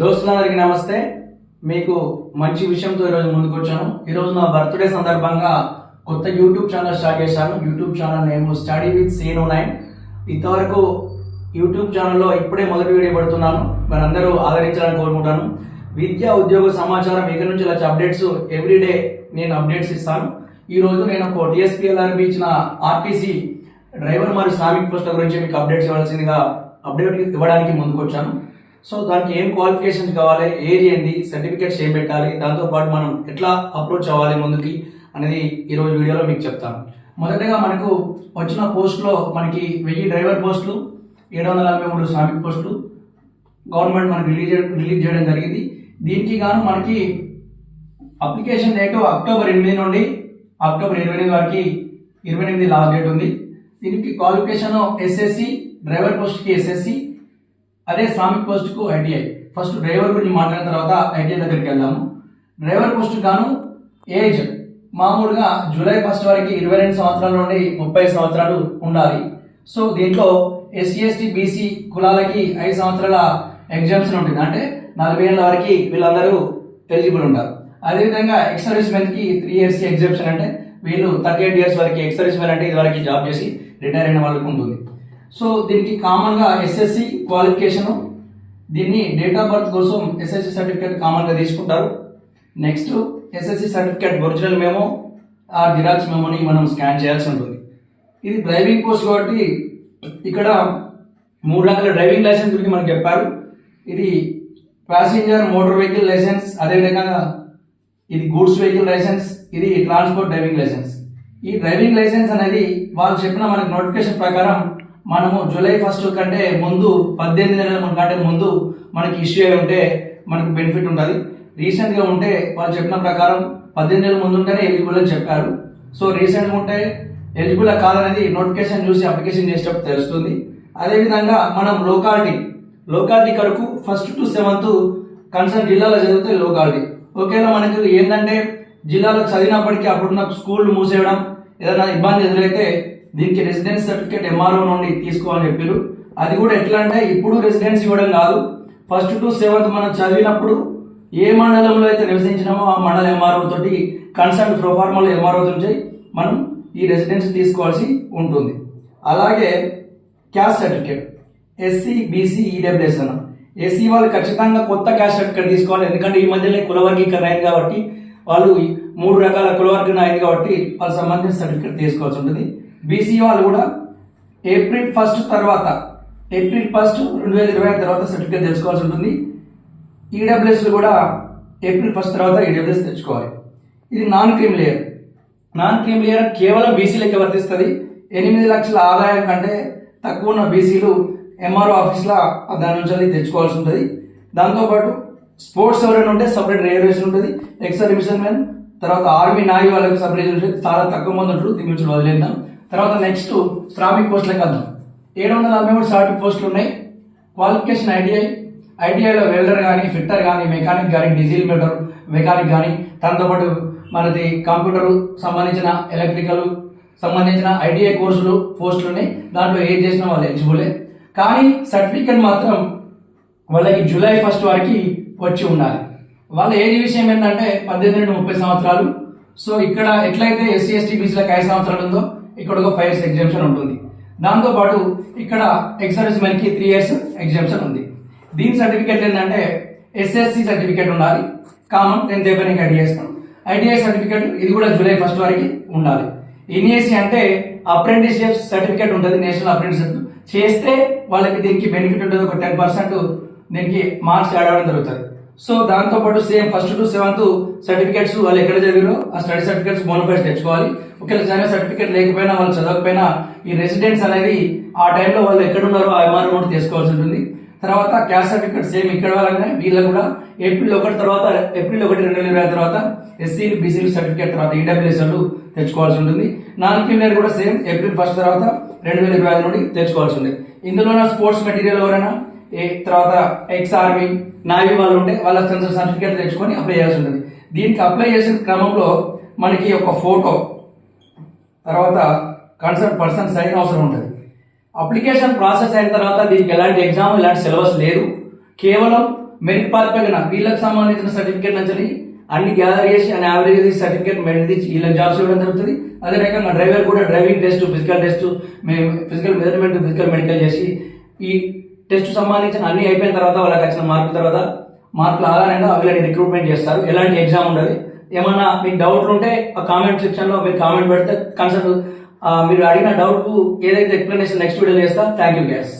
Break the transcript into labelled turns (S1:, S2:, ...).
S1: దోస్తులందరికీ నమస్తే. మీకు మంచి విషయంతో ఈరోజు ముందుకు వచ్చాను ఈరోజు నా బర్త్డే సందర్భంగా కొత్త యూట్యూబ్ ఛానల్ స్టార్ట్ చేశాను. YouTube channel name study with Seenu nine. ఇంతవరకు యూట్యూబ్ ఛానల్లో ఇప్పుడే మొదటి వీడియో పెడుతున్నాను. మనందరూ ఆదరించాలని కోరుకుంటాను. విద్యా ఉద్యోగ సమాచారం ఇక్కడ నుంచి వచ్చే అప్డేట్స్ ఎవ్రీడే నేను అప్డేట్స్ ఇస్తాను. ఈ రోజు నేను ఒక డిఎస్పీఎల్ఆర్బి ఇచ్చిన ఆర్టీసీ డ్రైవర్ మరియు శ్రామిక్ పోస్టుల గురించి మీకు అప్డేట్స్ ఇవ్వాల్సిందిగా అప్డేట్ ఇవ్వడానికి ముందుకు వచ్చాను సో దానికి ఏం క్వాలిఫికేషన్ కావాలి ఏది ఏంది సర్టిఫికేట్స్ ఏం పెట్టాలి దాంతోపాటు మనం ఎట్లా అప్రోచ్ అవ్వాలి ముందుకి అనేది ఈరోజు వీడియోలో మీకు చెప్తాను. మొదటగా మనకు వచ్చిన పోస్టులో మనకి వెయ్యి డ్రైవర్ పోస్టులు ఏడు వందల నలభై మూడు శ్రామిక్ పోస్టులు గవర్నమెంట్ మనకి రిలీజ్ రిలీజ్ చేయడం జరిగింది. దీనికి గాను మనకి అప్లికేషన్ డేట్ అక్టోబర్ ఎనిమిది నుండి అక్టోబర్ ఇరవై ఎనిమిది వరకు ఇరవై ఎనిమిది లాస్ట్ డేట్ ఉంది. దీనికి క్వాలిఫికేషన్ ఎస్ఎస్సి డ్రైవర్ పోస్ట్కి ఎస్ఎస్సి అదే స్వామి పోస్ట్కు ఐటీఐ ఫస్ట్ డ్రైవర్ గురించి మాట్లాడిన తర్వాత ఐటీఐ దగ్గరికి వెళ్దాము. డ్రైవర్ పోస్ట్ గాను ఏజ్ మామూలుగా జూలై ఫస్ట్ వరకు ఇరవై రెండు సంవత్సరాల నుండి ముప్పై సంవత్సరాలు ఉండాలి. సో దీంట్లో ఎస్సీ ఎస్టీ బీసీ కులాలకి ఐదు సంవత్సరాల ఎగ్జామ్షన్ ఉంటుంది. అంటే నలభై ఏళ్ళ వరకు వీళ్ళందరూ ఎలిజిబుల్ ఉంటారు. అదేవిధంగా ఎక్స్ సర్వీస్ మెన్కి త్రీ ఇయర్స్ ఎగ్జామ్షన్ అంటే వీళ్ళు థర్టీ ఎయిట్ ఇయర్స్ వరకు ఎక్స్ సర్వీస్ మెన్ అంటే ఇది వరకు జాబ్ చేసి రిటైర్ అయిన వాళ్ళకు ఉంటుంది. సో దీనికి కామన్గా ఎస్ఎస్సి క్వాలిఫికేషన్ దీన్ని డేట్ ఆఫ్ బర్త్ కోసం ఎస్ఎస్సి సర్టిఫికేట్ కామన్గా తీసుకుంటారు. Next SSC certificate original memo ఆ జిరాక్స్ మెమోని మనం స్కాన్ చేయాల్సి ఉంటుంది. ఇది డ్రైవింగ్ కోర్స్ కాబట్టి ఇక్కడ మూడు రకాల డ్రైవింగ్ లైసెన్స్ గురించి మనకు చెప్పారు. ఇది ప్యాసింజర్ మోటార్ వెహికల్ లైసెన్స్ అదేవిధంగా ఇది గూడ్స్ వెహికల్ లైసెన్స్ ఇది ట్రాన్స్పోర్ట్ డ్రైవింగ్ లైసెన్స్ ఈ డ్రైవింగ్ లైసెన్స్ అనేది వాళ్ళు చెప్పిన మనకి నోటిఫికేషన్ ప్రకారం మనము జూలై ఫస్ట్ కంటే ముందు పద్దెనిమిది నెలల కంటే ముందు మనకి ఇష్యూ అయి ఉంటే మనకు బెనిఫిట్ ఉంటుంది. రీసెంట్గా ఉంటే వాళ్ళు చెప్పిన ప్రకారం పద్దెనిమిది నెలల ముందు ఉంటేనే ఎలిజిబుల్ అని చెప్పారు. సో రీసెంట్గా ఉంటే ఎలిజిబుల్ కాదనేది నోటిఫికేషన్ చూసి అప్లికేషన్ చేసేటప్పుడు తెలుస్తుంది. అదేవిధంగా మనం లోకాలిటీ లోకాలిటీ కొరకు ఫస్ట్ టు సెవెంత్ కన్సర్న్ జిల్లాలో చదివితే లోకాలిటీ ఒకవేళ మనకు ఏంటంటే జిల్లాలో చదివినప్పటికీ అప్పుడున్న స్కూళ్ళు స్కూల్ మూసేయడం ఏదైనా ఇబ్బంది ఎదురైతే దీనికి రెసిడెన్స్ సర్టిఫికేట్ ఎంఆర్ఓ నుండి తీసుకోవాలని చెప్పారు అది కూడా ఎట్లా అంటే ఇప్పుడు రెసిడెన్స్ ఇవ్వడం కాదు. ఫస్ట్ టు సెవెంత్ మనం చదివినప్పుడు ఏ మండలంలో అయితే నివసించినామో ఆ మండల ఎంఆర్ఓ తోటి కన్సర్న్ ప్రొఫార్మల్ ఎంఆర్ఓ నుంచి మనం ఈ రెసిడెన్స్ తీసుకోవాల్సి ఉంటుంది. అలాగే caste certificate SC BC EWS అన్న. ఎస్సీ వాళ్ళు ఖచ్చితంగా కొత్త క్యాస్ట్ సర్టిఫికేట్ తీసుకోవాలి. ఎందుకంటే ఈ మధ్యనే కుల వర్గీకరణ అయింది కాబట్టి వాళ్ళు ఈ మూడు రకాల కులవర్గం అయింది కాబట్టి వాళ్ళకి సంబంధించిన సర్టిఫికేట్ తీసుకోవాల్సి ఉంటుంది. బీసీ వాళ్ళు కూడా ఏప్రిల్ ఫస్ట్ తర్వాత ఏప్రిల్ ఫస్ట్ రెండు వేల ఇరవై తర్వాత సర్టిఫికేట్ తెచ్చుకోవాల్సి ఉంటుంది. ఈడబ్ల్యూఎస్లు కూడా ఏప్రిల్ ఫస్ట్ తర్వాత ఈడబ్ల్యూఎస్ తెచ్చుకోవాలి. ఇది non cream layer. Non cream layer కేవలం బీసీలకి వర్తిస్తుంది. ఎనిమిది లక్షల ఆదాయం కంటే తక్కువ ఉన్న బీసీలు ఎంఆర్ఓ ఆఫీస్లో దాని నుంచి అది తెచ్చుకోవాల్సి ఉంటుంది. దాంతోపాటు స్పోర్ట్స్ ఎవరైనా ఉంటే సపరేట్ రిజర్వేషన్ ఉంటుంది. ఎక్స్ సర్వీసన్ మెన్ తర్వాత ఆర్మీ నాయి వాళ్ళకి సపరేట్ చాలా తక్కువ మంది ఉంటారు. దీని నుంచి వదిలేద్దాం. తర్వాత నెక్స్ట్ శ్రామిక్ పోస్టులకు వద్దాం ఏడు వందల నలభై మూడు శ్రామిక్ పోస్టులు ఉన్నాయి. క్వాలిఫికేషన్ ఐటీఐ ఐటీఐలో వెల్డర్ కానీ ఫిట్టర్ కానీ మెకానిక్ కానీ డీజిల్ మీటర్ మెకానిక్ కానీ దాంతోపాటు మనది కంప్యూటర్ సంబంధించిన ఎలక్ట్రికల్ సంబంధించిన ఐటీఐ కోర్సులు పోస్టులు ఉన్నాయి. దాంట్లో ఏం చేసినా వాళ్ళు ఎలిజిబులే కానీ సర్టిఫికెట్ మాత్రం వాళ్ళకి జూలై ఫస్ట్ వరకు వచ్చి ఉండాలి. వాళ్ళ ఏజ్ విషయం ఏంటంటే పద్దెనిమిది నుండి ముప్పై సంవత్సరాలు. సో ఇక్కడ ఎట్లయితే ఎస్సీ ఎస్టీ బీసీలకు ఐదు సంవత్సరాలు ఉందో ఇక్కడ ఒక ఫైవ్ ఇయర్స్ ఎగ్జామ్షన్ ఉంటుంది. దాంతోపాటు ఇక్కడ ex service three years exemption ఉంది. దీని సర్టిఫికేట్ ఏంటంటే ఎస్ఎస్సి సర్టిఫికేట్ ఉండాలి. కామన్ టెన్త్ అయిపోయినాక ఐడిఐ ఇస్తాం. సర్టిఫికేట్ ఇది కూడా జూలై ఫస్ట్ వరకు ఉండాలి. ఎన్ఏసి అంటే అప్రెంటిస్షిప్ సర్టిఫికేట్ ఉంటుంది నేషనల్ అప్రెంటిస్షిప్. చేస్తే వాళ్ళకి దీనికి బెనిఫిట్ ఉంటుంది ఒక టెన్ పర్సెంట్ దీనికి మార్క్స్ యాడ్ అవ్వడం జరుగుతుంది. సో దాంతోపాటు same first to seventh certificates వాళ్ళు ఎక్కడ చదివారో ఆ స్టడీ సర్టిఫికేట్స్ బోనఫైడ్స్ తెచ్చుకోవాలి. ఒకవేళ చదివే సర్టిఫికేట్ లేకపోయినా వాళ్ళు చదవకపోయినా ఈ రెసిడెన్స్ అనేది ఆ టైంలో వాళ్ళు ఎక్కడ ఉన్నారో ఆ ఎంఆర్ నోట్ తీసుకోవాల్సి ఉంటుంది. తర్వాత క్యాస్ట్ సర్టిఫికేట్ సేమ్ ఇక్కడ వాళ్ళనే వీళ్ళకి కూడా ఏప్రిల్ ఒకటి తర్వాత ఏప్రిల్ ఒకటి రెండు వేల ఇరవై తర్వాత ఎస్సీలు బీసీలు సర్టిఫికేట్ తర్వాత ఈడబ్ల్యూఎస్ వాళ్ళు తెచ్చుకోవాల్సి ఉంటుంది. నాన్ క్రిమినల్ కూడా సేమ్ ఏప్రిల్ ఫస్ట్ తర్వాత రెండు వేల ఇరవై ఐదు నుండి తెచ్చుకోవాల్సి ఉంది. ఇందులో స్పోర్ట్స్ మెటీరియల్ ఎవరైనా ఏ తర్వాత ఎక్స్ ఆర్మీ నావీ వాళ్ళు ఉంటే వాళ్ళ సర్టిఫికేట్ తెచ్చుకొని అప్లై చేయాల్సి ఉంటుంది. దీనికి అప్లై చేసిన క్రమంలో మనకి ఒక ఫోటో తర్వాత కన్సర్న్ పర్సన్ సైన్ అవసరం ఉంటుంది. అప్లికేషన్ ప్రాసెస్ అయిన తర్వాత దీనికి ఎలాంటి ఎగ్జామ్ ఎలాంటి సిలబస్ లేదు. కేవలం మెరిట్ ప్రాతిపదికన వీళ్ళకి సంబంధించిన సర్టిఫికేట్ నుంచి అన్ని గ్యాదర్ చేసి అండ్ యావరేజ్ సర్టిఫికేట్ మెరిట్ ఇచ్చి వీళ్ళకి జాబ్స్ ఇవ్వడం జరుగుతుంది. అదే రకంగా డ్రైవర్ కూడా డ్రైవింగ్ టెస్ట్ ఫిజికల్ టెస్ట్ మేము ఫిజికల్ మెజర్మెంట్ ఫిజికల్ మెడికల్ చేసి ఈ టెస్ట్ సంబంధించిన అన్ని అయిపోయిన తర్వాత వాళ్ళకి వచ్చిన మార్కుల తర్వాత మార్కుల ఆధారంగా వీళ్ళని రిక్రూట్మెంట్ చేస్తారు. ఎలాంటి ఎగ్జామ్ ఉండదు. ఏమైనా మీకు డౌట్లు ఉంటే ఆ కామెంట్ సెక్షన్లో మీరు కామెంట్ పెడితే కన్సల్ట్ మీరు అడిగిన డౌట్కు ఏదైతే ఎక్స్ప్లెనేషన్ నెక్స్ట్ వీడియోలో చేస్తా థ్యాంక్ యూ గ్యాస్